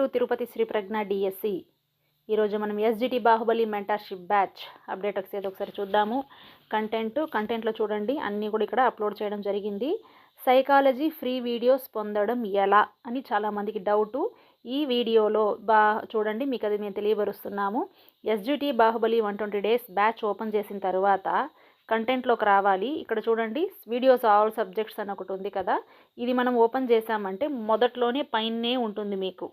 To Tirupati Sri Pragna DSC ఈరోజు మనం SGT Baahubali mentorship batch update ఒకసారి ఒకసారి చూద్దాము. కంటెంట్ కంటెంట్లో చూడండి. అన్నీ కూడా ఇక్కడ అప్లోడ్ చేయడం జరిగింది. సైకాలజీ ఫ్రీ వీడియోస్ పొందడం ఎలా అని చాలామందికి డౌటు. ఈ వీడియోలో బా చూడండి మీకు అది మేము తెలియపరుస్తున్నాము. SGT Baahubali one twenty days batch open చేసిన తర్వాత కంటెంట్లోకి రావాలి. ఇక్కడ చూడండి వీడియోస్ ఆల్ సబ్జెక్ట్స్ అని ఒకటి ఉంది కదా. ఇది మనం ఓపెన్ చేసామంటే మొదట్లోనే పైనే ఉంటుంది మీకు.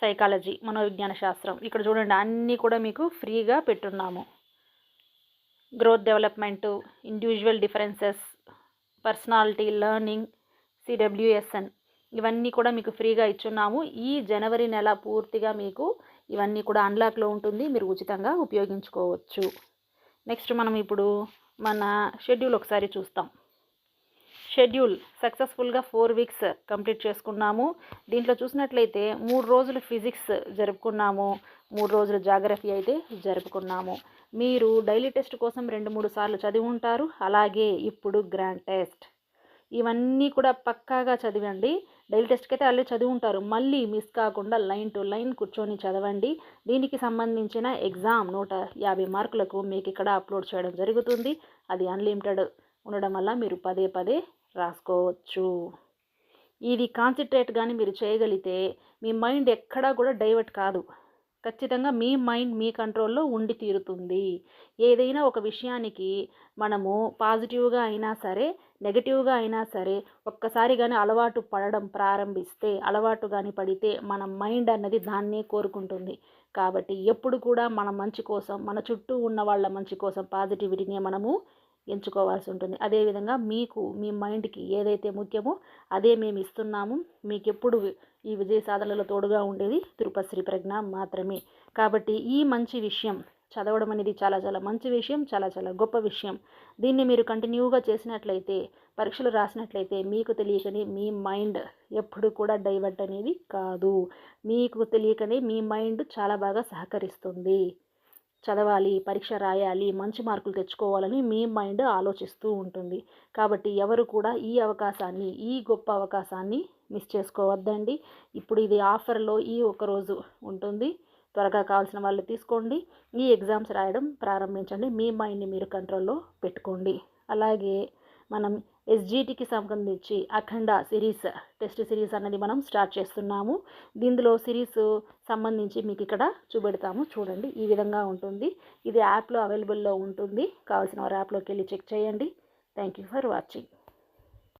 సైకాలజీ మనోవిజ్ఞాన శాస్త్రం ఇక్కడ చూడండి అన్నీ కూడా మీకు ఫ్రీగా పెట్టున్నాము. Growth development individual differences personality learning CWSN ఇవన్నీ కూడా మీకు ఫ్రీగా ఇచ్చున్నాము. ఈ జనవరి నెల పూర్తిగా మీకు ఇవన్నీ కూడా అన్లాక్లో ఉంటుంది. మీరు ఉచితంగా ఉపయోగించుకోవచ్చు. నెక్స్ట్ మనం ఇప్పుడు మన షెడ్యూల్ ఒకసారి చూస్తాం. షెడ్యూల్ సక్సెస్ఫుల్గా ఫోర్ వీక్స్ కంప్లీట్ చేసుకున్నాము. దీంట్లో చూసినట్లయితే మూడు రోజులు ఫిజిక్స్ జరుపుకున్నాము. మూడు రోజులు జాగ్రఫీ అయితే జరుపుకున్నాము. మీరు డైలీ టెస్ట్ కోసం రెండు మూడు సార్లు చదివి ఉంటారు. అలాగే ఇప్పుడు గ్రాండ్ టెస్ట్. ఇవన్నీ కూడా పక్కాగా చదివండి. డైలీ టెస్ట్కి అయితే అల్లే చదివి ఉంటారు. మళ్ళీ మిస్ కాకుండా లైన్ టు లైన్ కూర్చొని చదవండి. దీనికి సంబంధించిన ఎగ్జామ్ నూట యాభై మార్కులకు మీకు ఇక్కడ అప్లోడ్ చేయడం జరుగుతుంది. అది అన్లిమిటెడ్ ఉండడం వల్ల మీరు పదే పదే రాసుకోవచ్చు. ఇది కాన్సన్ట్రేట్ కానీ మీరు చేయగలిగితే మీ మైండ్ ఎక్కడా కూడా డైవర్ట్ కాదు. ఖచ్చితంగా మీ మైండ్ మీ కంట్రోల్లో ఉండి తీరుతుంది. ఏదైనా ఒక విషయానికి మనము పాజిటివ్గా అయినా సరే నెగటివ్గా అయినా సరే ఒక్కసారి కానీ అలవాటు పడడం ప్రారంభిస్తే అలవాటు కానీ పడితే మన మైండ్ అన్నది దాన్నే కోరుకుంటుంది. కాబట్టి ఎప్పుడు కూడా మన మంచి కోసం మన చుట్టూ ఉన్న వాళ్ళ మంచి కోసం పాజిటివిటీని మనము ఎంచుకోవాల్సి ఉంటుంది. అదేవిధంగా మీకు మీ మైండ్కి ఏదైతే ముఖ్యమో అదే మేము ఇస్తున్నాము. మీకు ఎప్పుడు ఈ విజయ సాధనలో తోడుగా ఉండేది తిరుపతి ప్రజ్ఞ మాత్రమే. కాబట్టి ఈ మంచి విషయం చదవడం అనేది చాలా చాలా మంచి విషయం చాలా చాలా గొప్ప విషయం. దీన్ని మీరు కంటిన్యూగా చేసినట్లయితే పరీక్షలు రాసినట్లయితే మీకు తెలియకనే మీ మైండ్ ఎప్పుడు కూడా డైవర్ట్ అనేది కాదు. మీకు తెలియకనే మీ మైండ్ చాలా బాగా సహకరిస్తుంది. చదవాలి పరీక్ష రాయాలి మంచి మార్కులు తెచ్చుకోవాలని మీ మైండ్ ఆలోచిస్తూ ఉంటుంది. కాబట్టి ఎవరు కూడా ఈ అవకాశాన్ని ఈ గొప్ప అవకాశాన్ని మిస్ చేసుకోవద్దండి. ఇప్పుడు ఇది ఆఫర్లో ఈ ఒకరోజు ఉంటుంది. త్వరగా కావాల్సిన వాళ్ళు తీసుకోండి. ఈ ఎగ్జామ్స్ రాయడం ప్రారంభించండి. మీ మైండ్ని మీరు కంట్రోల్లో పెట్టుకోండి. అలాగే మనం ఎస్జీటీకి సంబంధించి అఖండ సిరీస్ టెస్ట్ సిరీస్ అన్నది మనం స్టార్ట్ చేస్తున్నాము. దీనిలో సిరీస్ సంబంధించి మీకు ఇక్కడ చూపెడతాము. చూడండి ఈ విధంగా ఉంటుంది. ఇది యాప్లో అవైలబుల్లో ఉంటుంది. కావాల్సిన వారు యాప్లోకి వెళ్ళి చెక్ చేయండి. Thank you for watching.